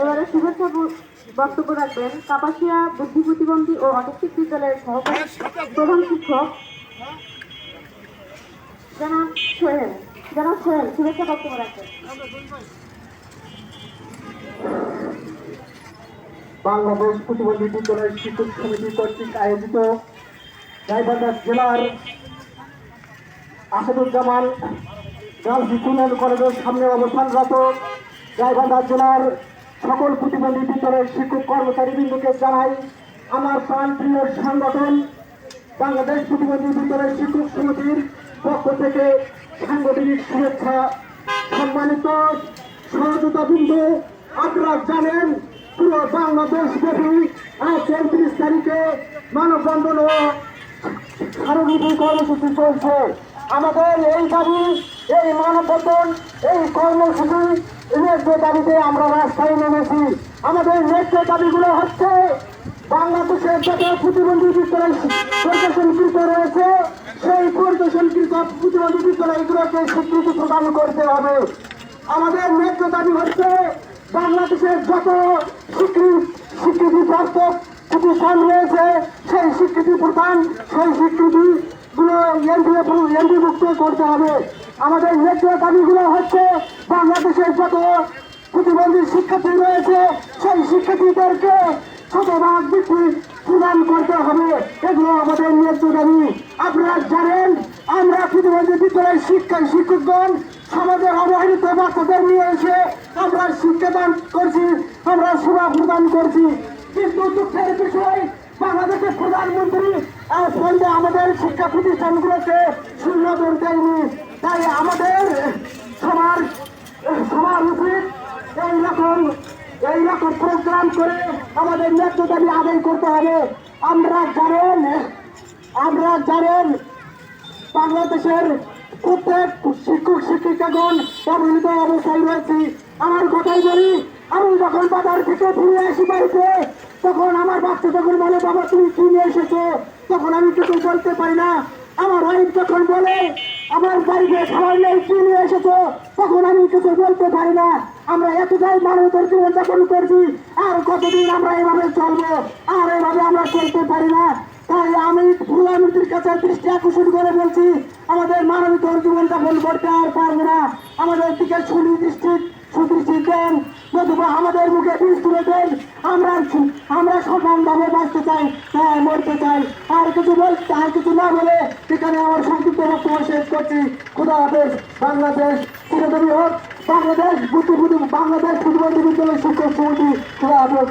এবারে শুভেচ্ছা বক্তব্য রাখবেন কাপাসিয়া বুদ্ধি প্রতিবন্ধী ও অটিস্টিক বিদ্যালয়ের সহকারী প্রধান শিক্ষক জনাব সোহেল। জনাব সোহেল, শুভেচ্ছা বক্তব্য রাখবেন। বাংলাদেশ প্রতিবন্ধী বিদ্যালয় শিক্ষক সমিতি কর্তৃক আয়োজিত গাইবান্ধা জেলার আসাদুজ্জামান স্কুল কলেজের সামনে অবস্থানরত গাইবান্ধা জেলার সকল প্রতিবন্ধী বিদ্যালয়ের শিক্ষক কর্মচারী বৃন্দকে জানাই, আমার প্রাণপ্রিয় সংগঠন, বাংলাদেশ প্রতিবন্ধী বিদ্যালয়ের শিক্ষক সমিতির পক্ষ থেকে সাংগঠনিক শুভেচ্ছা। সম্মানিত সহযোগিতা বিন্দু, আপনারা জানেন পুরো বাংলাদেশ ব্যাপী আজ চৌত্রিশ তারিখে মানববন্ধন ও সারবিধি কর্মসূচি চলছে। আমাদের এই দাবি, এই মানববন্ধন, এই কর্মসূচি ন্যায্য দাবিতে আমরা রাস্তায় নেমেছি, আমাদের ন্যায্য দাবিগুলো হচ্ছে বাংলাদেশের যত প্রতিবন্ধী বিদ্যালয় পরিদর্শনকৃত রয়েছে, সেই পরিদর্শনকৃত প্রতিবন্ধী বিদ্যালয়গুলোকে স্বীকৃতি প্রদান করতে হবে। আমাদের ন্যায্য দাবি হচ্ছে বাংলাদেশের যত স্বীকৃতি স্বীকৃতিপ্রাপ্ত প্রতিষ্ঠান রয়েছে, সেই স্বীকৃতি প্রদান, সেই স্বীকৃতি গুলো এমপিভুক্ত করতে হবে। আমাদের ন্যায্য দাবিগুলো হচ্ছে বাংলাদেশের যত প্রতিবন্ধী শিক্ষার্থী রয়েছে, সেই শিক্ষার্থীদেরকে শতভাগ প্রদান করতে হবে। এগুলো আমাদের ন্যায্য দাবি। আপনারা জানেন, আমরা প্রতিবন্ধী বিদ্যালয়ের শিক্ষা শিক্ষকগণ, সমাজের অবহেলিত বাচ্চাদের নিয়ে এসে আমরা শিক্ষাদান করছি, আমরা সেবা প্রদান করছি। কিন্তু দুঃখের বিষয় বাংলাদেশের প্রধানমন্ত্রী আজ আমাদের শিক্ষা প্রতিষ্ঠানগুলোকে শূন্য দূর দেয়নি। তাই আমাদের সবার সবার উচিত এই রকম এই রকম প্রোগ্রাম করে আমাদের ন্যায্য দাবি আদায় করতে হবে। আমরা জানেন আমরা জানেন বাংলাদেশের প্রত্যেক শিক্ষক, শিক্ষিকাগণ অবহেলিত অবস্থায় রয়েছে। আমার কথাই বলি আমি যখন বাজার থেকে ফিরে আসি বাড়িতে, তখন আমার বাচ্চা যখন বলে, বাবা, তুমি কি নিয়ে এসেছ? তখন আমি কিছু বলতে পারি না। আমার ওয়াইফ যখন বলে, আমার বাড়িতে খাবার নেই, কি নিয়ে এসেছ? তখন আমি কিছু বলতে পারি না। আমরা এতটাই মানবতার জীবন যাপন করছি, আর কতদিন আমরা এভাবে চলবো, আর এভাবে আমরা চলতে পারি না। তাই আমি প্রধানমন্ত্রীর কাছে দৃষ্টি আকর্ষণ করে বলছি, আমাদের মানবিক জীবন যাপন করতে আর পারব না। আমাদের দিকে সুনির্দিষ্ট দেন নতুবা আমাদের মুখে বিষ তুলে দেন। আমরা আমরা সমানভাবে বাঁচতে চাই হ্যাঁ মরতে চাই। আর কিছু বলতে আর কিছু না বলে এখানে আমার সংক্ষিপ্ত বক্তব্য শেষ করছি। খুদা হাফেজ, বাংলাদেশ চিরদবী হোক। বাংলাদেশ বুদ্ধি বাংলাদেশ ফুটবল বিদ্যালয় শিক্ষক সমিতি। খুদা হাফেজ।